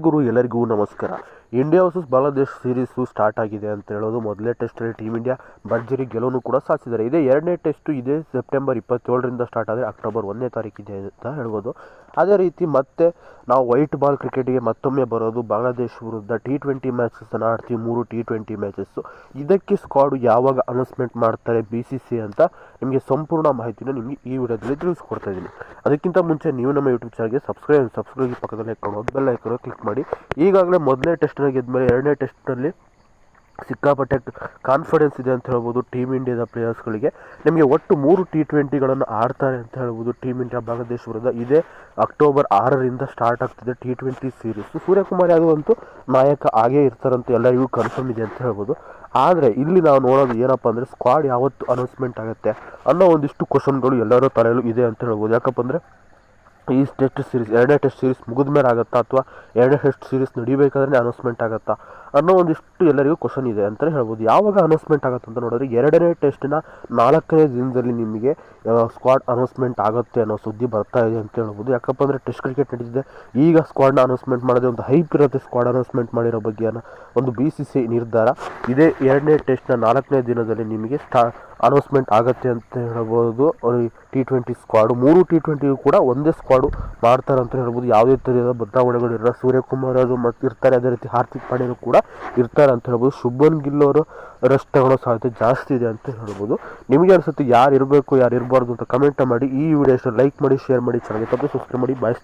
ಗುರು ಎಲ್ಲರಿಗೂ ನಮಸ್ಕಾರ. India versus Bangladesh series start ಆಗಿದೆ ಅಂತ ಹೇಳೋದು ಮೊದಲನೇ ಟೆಸ್ಟಲ್ಲಿ ಟೀಮ್ ಇಂಡಿಯಾ ಭರ್ಜರಿ ಗೆಲುವನ್ನು ಕೂಡ ಸಾಧಿಸಿದ್ದಾರೆ. ಇದೇ ಎರಡನೇ ಟೆಸ್ಟು ಇದೇ ಸೆಪ್ಟೆಂಬರ್ ಇಪ್ಪತ್ತೇಳರಿಂದ ಸ್ಟಾರ್ಟ್ ಆದರೆ ಅಕ್ಟೋಬರ್ ಒಂದನೇ ತಾರೀಕಿದೆ ಅಂತ ಹೇಳ್ಬೋದು. ಅದೇ ರೀತಿ ಮತ್ತೆ ನಾವು ವೈಟ್ ಬಾಲ್ ಕ್ರಿಕೆಟ್ಗೆ ಮತ್ತೊಮ್ಮೆ ಬರೋದು ಬಾಂಗ್ಲಾದೇಶ್ ವಿರುದ್ಧ ಟಿ ಟ್ವೆಂಟಿ ಮ್ಯಾಚಸ್ಸನ್ನು ಆಡ್ತೀವಿ, ಮೂರು ಟಿ ಟ್ವೆಂಟಿ ಮ್ಯಾಚಸ್ಸು ಇದಕ್ಕೆ ಸ್ಕ್ವಾಡು ಯಾವಾಗ ಅನೌನ್ಸ್ಮೆಂಟ್ ಮಾಡ್ತಾರೆ ಬಿ ಸಿ ಸಿ ಅಂತ ನಿಮಗೆ ಸಂಪೂರ್ಣ ಮಾಹಿತಿನ ನಿಮಗೆ ಈ ವಿಡಿಯೋದಲ್ಲಿ ತಿಳಿಸ್ಕೊಡ್ತಾ ಇದ್ದೀನಿ. ಅದಕ್ಕಿಂತ ಮುಂಚೆ ನೀವು ನಮ್ಮ ಯೂಟ್ಯೂಬ್ ಚಾನಲ್ಗೆ ಸಬ್ಸ್ಕ್ರೈಬ್ ಸಬ್ಸ್ಕ್ರೈಬ್ ಪಕ್ಕದಲ್ಲಿ ಬೆಲ್ ಐಕನ್ ಕ್ಲಿಕ್ ಮಾಡಿ. ಈಗಾಗಲೇ ಮೊದಲನೇ ಟೆಸ್ಟ್ನ ಗೆದ್ಮೇಲೆ ಎರಡನೇ ಟೆಸ್ಟ್ನಲ್ಲಿ ಸಿಕ್ಕಾಪಟ್ಟೆ ಕಾನ್ಫಿಡೆನ್ಸ್ ಇದೆ ಅಂತ ಹೇಳ್ಬೋದು ಟೀಮ್ ಇಂಡಿಯಾದ ಪ್ಲೇಯರ್ಸ್ಗಳಿಗೆ ನಿಮಗೆ ಒಟ್ಟು ಮೂರು ಟಿ ಟ್ವೆಂಟಿಗಳನ್ನು ಆಡ್ತಾರೆ ಅಂತ ಹೇಳ್ಬೋದು ಟೀಮ್ ಇಂಡಿಯಾ ಬಾಂಗ್ಲಾದೇಶ ವಿರುದ್ಧ ಇದೇ ಅಕ್ಟೋಬರ್ ಆರರಿಂದ ಸ್ಟಾರ್ಟ್ ಆಗ್ತಿದೆ T twenty series Suryakumar Yadav ಅಂತೂ ನಾಯಕ ಆಗೇ ಇರ್ತಾರಂತ ಎಲ್ಲರಿಗೂ ಕನ್ಫರ್ಮ್ ಇದೆ ಅಂತ ಹೇಳ್ಬೋದು. ಆದರೆ ಇಲ್ಲಿ ನಾವು ನೋಡೋದು ಏನಪ್ಪ ಅಂದರೆ ಸ್ಕ್ವಾಡ್ ಯಾವತ್ತು ಅನೌನ್ಸ್ಮೆಂಟ್ ಆಗುತ್ತೆ ಅನ್ನೋ ಒಂದಿಷ್ಟು ಕ್ವಶನ್ಗಳು ಎಲ್ಲರ ತಲೆಯಲ್ಲೂ ಇದೆ ಅಂತ ಹೇಳ್ಬೋದು. ಯಾಕಪ್ಪ ಅಂದರೆ ಈ ಟೆಸ್ಟ್ ಸೀರೀಸ್ ಎರಡನೇ ಟೆಸ್ಟ್ ಸೀರೀಸ್ ಮುಗಿದ ಮೇಲೆ ಆಗುತ್ತಾ ಅಥವಾ ಎರಡನೇ ಟೆಸ್ಟ್ ಸೀರೀಸ್ ನಡಿಬೇಕಾದ್ರೆ ಅನೌನ್ಸ್ಮೆಂಟ್ ಆಗುತ್ತಾ ಅನ್ನೋ ಒಂದಿಷ್ಟು ಎಲ್ಲರಿಗೂ ಕ್ವಶನ್ ಇದೆ ಅಂತಲೇ ಹೇಳ್ಬೋದು. ಯಾವಾಗ ಅನೌನ್ಸ್ಮೆಂಟ್ ಆಗುತ್ತೆ ಅಂತ ನೋಡಿದ್ರೆ ಎರಡನೇ ಟೆಸ್ಟ್ನ ನಾಲ್ಕನೇ ದಿನದಲ್ಲಿ ನಿಮಗೆ ಸ್ಕ್ವಾಡ್ ಅನೌನ್ಸ್ಮೆಂಟ್ ಆಗುತ್ತೆ ಅನ್ನೋ ಸುದ್ದಿ ಬರ್ತಾ ಇದೆ ಅಂತ ಹೇಳ್ಬೋದು. ಯಾಕಪ್ಪ ಅಂದರೆ ಟೆಸ್ಟ್ ಕ್ರಿಕೆಟ್ ನಡೀತಿದೆ. ಈಗ ಸ್ಕ್ವಾಡ್ನ ಅನೌನ್ಸ್ಮೆಂಟ್ ಮಾಡೋದೇ ಒಂದು ಹೈಪ್ ಇರುತ್ತೆ ಸ್ಕ್ವಾಡ್ ಅನೌನ್ಸ್ಮೆಂಟ್ ಮಾಡಿರೋ ಬಗ್ಗೆ ಒಂದು ಬಿ ಸಿ ಸಿ ನಿರ್ಧಾರ. ಇದೇ ಎರಡನೇ ಟೆಸ್ಟ್ನ ನಾಲ್ಕನೇ ದಿನದಲ್ಲಿ ನಿಮಗೆ ಸ್ಟಾ ಅನೌನ್ಸ್ಮೆಂಟ್ ಆಗುತ್ತೆ ಅಂತ ಹೇಳ್ಬೋದು. ಟಿ ಟ್ವೆಂಟಿ ಸ್ಕ್ವಾಡು ಮೂರು ಟಿ ಟ್ವೆಂಟಿಗೂ ಕೂಡ ಒಂದೇ ಸ್ಕ್ವಾಡು ಮಾಡ್ತಾರೆ ಅಂತ ಹೇಳ್ಬೋದು. ಯಾವುದೇ ಥರದ ಬದಲಾವಣೆಗಳು ಇರಲ್ಲ ಸೂರ್ಯಕುಮಾರ್ ಅವರು ಮತ್ತು ಇರ್ತಾರೆ, ಅದೇ ರೀತಿ ಹಾರ್ದಿಕ್ ಪಾಂಡ್ಯರು ಕೂಡ ಇರ್ತಾರೆ ಅಂತ ಹೇಳ್ಬೋದು. ಶುಭನ್ ಗಿಲ್ ಅವರು ರೆಸ್ಟ್ ತಗೊಳ್ಳೋ ಸಾಧ್ಯತೆ ಜಾಸ್ತಿ ಇದೆ ಅಂತ ಹೇಳ್ಬೋದು. ನಿಮಗೆ ಅನಿಸುತ್ತೆ ಯಾರು ಇರಬೇಕು, ಯಾರು ಇರಬಾರ್ದು ಅಂತ ಕಮೆಂಟ್ ಮಾಡಿ. ಈ ವಿಡಿಯೋ ಲೈಕ್ ಮಾಡಿ ಶೇರ್ ಮಾಡಿ ಚೆನ್ನಾಗಿ ತಪ್ಪು ಸಬ್ಸ್ಕ್ರೈಬ್ ಮಾಡಿ. ಬಾಯ್